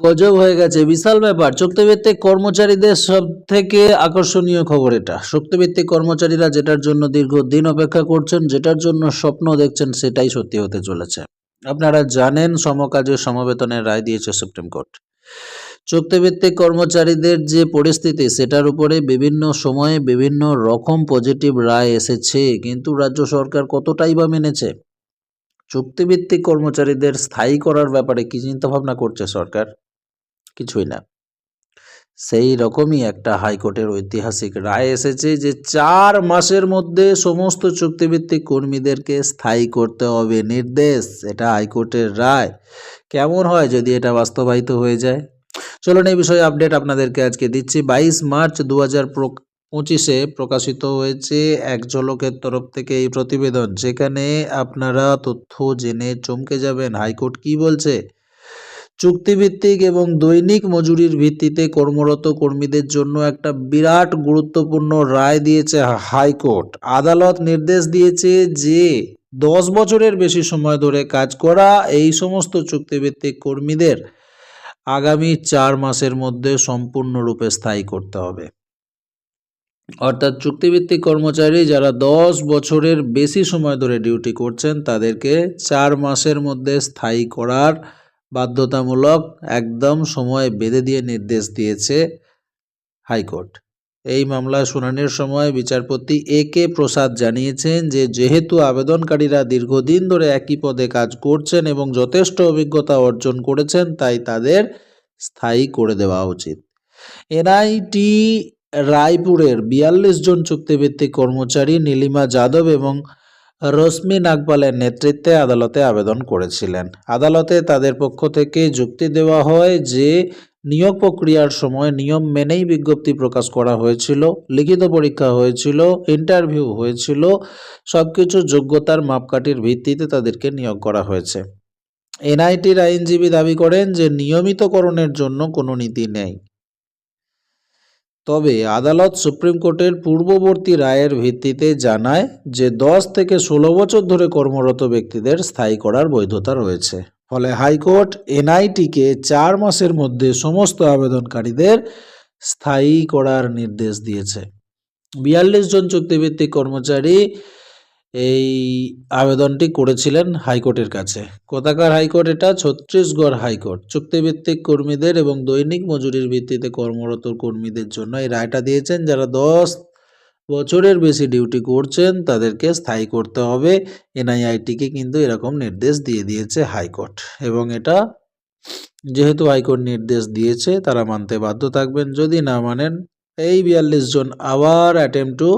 গজব হয়ে গেছে। বিশাল ব্যাপার। চুক্তিভিত্তিক কর্মচারীদের সব থেকে আকর্ষণীয় খবর এটা। চুক্তিভিত্তিক কর্মচারীরা যেটার জন্য দীর্ঘদিন অপেক্ষা করছেন, যেটার জন্য স্বপ্ন দেখছেন, সেটাই সত্যি হতে চলেছে। আপনারা জানেন সমকাজের সমবেতনের রায় দিয়েছে সুপ্রিম কোর্ট। চুক্তিভিত্তিক কর্মচারীদের যে পরিস্থিতি, সেটার উপরে বিভিন্ন সময়ে বিভিন্ন রকম পজিটিভ রায় এসেছে। কিন্তু রাজ্য সরকার কতটাই বা মেনেছে? চুক্তিভিত্তিক কর্মচারীদের স্থায়ী করার ব্যাপারে কি চিন্তা ভাবনা করছে সরকার? কিছুই না। সেই রকমই একটা হাইকোর্টের ঐতিহাসিক রায় এসেছে যে চার মাসের মধ্যে সমস্ত চুক্তিভিত্তিক কর্মীদেরকে স্থায়ী করতে হবে নির্দেশ। এটা হাইকোর্টের রায়। কেমন হয় যদি এটা বাস্তবায়িত হয়ে যায়? চলুন এই বিষয়ে আপডেট আপনাদেরকে আজকে দিচ্ছি। বাইশ মার্চ দু হাজার পঁচিশে প্রকাশিত হয়েছে এক ঝলকের তরফ থেকে এই প্রতিবেদন। যেখানে আপনারা তথ্য জেনে চমকে যাবেন। হাইকোর্ট কি বলছে? চুক্তিভিত্তিক এবং দৈনিক মজুরির ভিত্তিতে কর্মরত কর্মীদের জন্য একটা বিরাট গুরুত্বপূর্ণ রায় দিয়েছে হাইকোর্ট। আদালত নির্দেশ দিয়েছে যে, দশ বছরের বেশি সময় ধরে কাজ করা এই সমস্ত চুক্তিভিত্তিক কর্মীদের আগামী চার মাসের মধ্যে সম্পূর্ণরূপে স্থায়ী করতে হবে। অর্থাৎ চুক্তিভিত্তিক কর্মচারী যারা দশ বছরের বেশি সময় ধরে ডিউটি করছেন, তাদেরকে চার মাসের মধ্যে স্থায়ী করার বাধ্যতামূলক একদম সময় বেঁধে দিয়ে নির্দেশ দিয়েছে হাইকোর্ট। এই মামলা শুনানির সময় বিচারপতি এ কে প্রসাদ জানিয়েছেন যে, যেহেতু আবেদনকারীরা দীর্ঘদিন ধরে একই পদে কাজ করছেন এবং যথেষ্ট অভিজ্ঞতা অর্জন করেছেন, তাই তাদের স্থায়ী করে দেওয়া উচিত। এনআইটি রায়পুরের বিয়াল্লিশ জন চুক্তিভিত্তিক কর্মচারী নীলিমা যাদব এবং রশ্মি নাগপালের নেতৃত্বে আদালতে আবেদন করেছিলেন। আদালতে তাদের পক্ষ থেকে যুক্তি দেওয়া হয় যে, নিয়োগ প্রক্রিয়ার সময় নিয়ম মেনেই বিজ্ঞপ্তি প্রকাশ করা হয়েছিল, লিখিত পরীক্ষা হয়েছিল, ইন্টারভিউ হয়েছিল সব কিছু যোগ্যতার মাপকাঠির ভিত্তিতে তাদেরকে নিয়োগ করা হয়েছে। এনআইটির আইনজীবী দাবি করেন যে, নিয়মিতকরণের জন্য কোনো নীতি নেই। তবে আদালত সুপ্রিম কোর্টের পূর্ববর্তী রায়ের ভিত্তিতে জানায় যে দশ থেকে ষোলো বছর ধরে কর্মরত ব্যক্তিদের স্থায়ী করার বৈধতা রয়েছে। ফলে হাইকোর্ট এনআইটিকে চার মাসের মধ্যে সমস্ত আবেদনকারীদের স্থায়ী করার নির্দেশ দিয়েছে। বিয়াল্লিশ জন চুক্তিভিত্তিক কর্মচারী এই আবেদনটি করেছিলেন হাইকোর্টের কাছে। কোথাকার হাইকোর্ট এটা? Chhattisgarh high court. চুক্তিভিত্তিক কর্মীদের এবং দৈনিক মজুরির ভিত্তিতে কর্মরত কর্মীদের জন্য এই রায়টা দিয়েছেন। যারা দশ বছরের বেশি ডিউটি করছেন, তাদেরকে স্থায়ী করতে হবে। এনআইআইটিকে কিন্তু এরকম নির্দেশ দিয়ে দিয়েছে হাইকোর্ট। এবং এটা যেহেতু হাইকোর্ট নির্দেশ দিয়েছে, তারা মানতে বাধ্য থাকবেন। যদি না মানেন, এই বিয়াল্লিশ জন আবার অ্যাটেম্প টু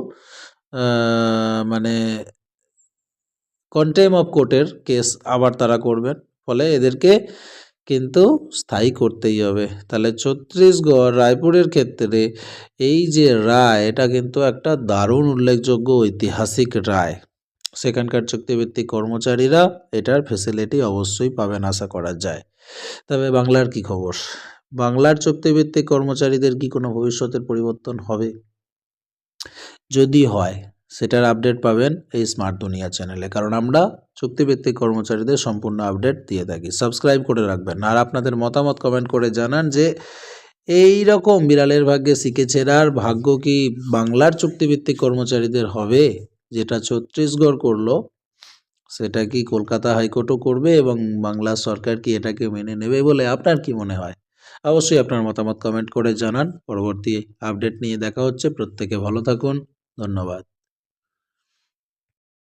মানে কন্টেম অফ কোর্টের কেস আবার তারা করবেন। ফলে এদেরকে কিন্তু স্থায়ী করতেই হবে। তাহলে ছত্তিশগড়, রায়পুরের ক্ষেত্রে এই যে রায়, এটা কিন্তু একটা দারুণ উল্লেখযোগ্য ঐতিহাসিক রায়। সেখানকার চুক্তিভিত্তিক কর্মচারীরা এটার ফেসিলিটি অবশ্যই পাবেন আশা করা যায়। তবে বাংলার কি খবর? বাংলার চুক্তিভিত্তিক কর্মচারীদের কি কোনো ভবিষ্যতের পরিবর্তন হবে? যদি হয় সেটার আপডেট পাবেন এই স্মার্ট দুনিয়া চ্যানেলে কারণ আমরা চুক্তিভিত্তিক কর্মচারীদের সম্পূর্ণ আপডেট দিয়ে থাকি। সাবস্ক্রাইব করে রাখবেন। আর আপনাদের মতামত কমেন্ট করে জানান যে এই রকম বিড়ালের ভাগ্যে শিখেছেরার ভাগ্য কি বাংলার চুক্তিভিত্তিক কর্মচারীদের হবে? যেটা ছত্তিশগড় করল, সেটা কি কলকাতা হাইকোর্টও করবে এবং বাংলা সরকার কি এটাকে মেনে নেবে বলে আপনার কি মনে হয়? অবশ্যই আপনার মতামত কমেন্ট করে জানান। পরবর্তী আপডেট নিয়ে দেখা হচ্ছে। প্রত্যেকে ভালো থাকুন। ধন্যবাদ।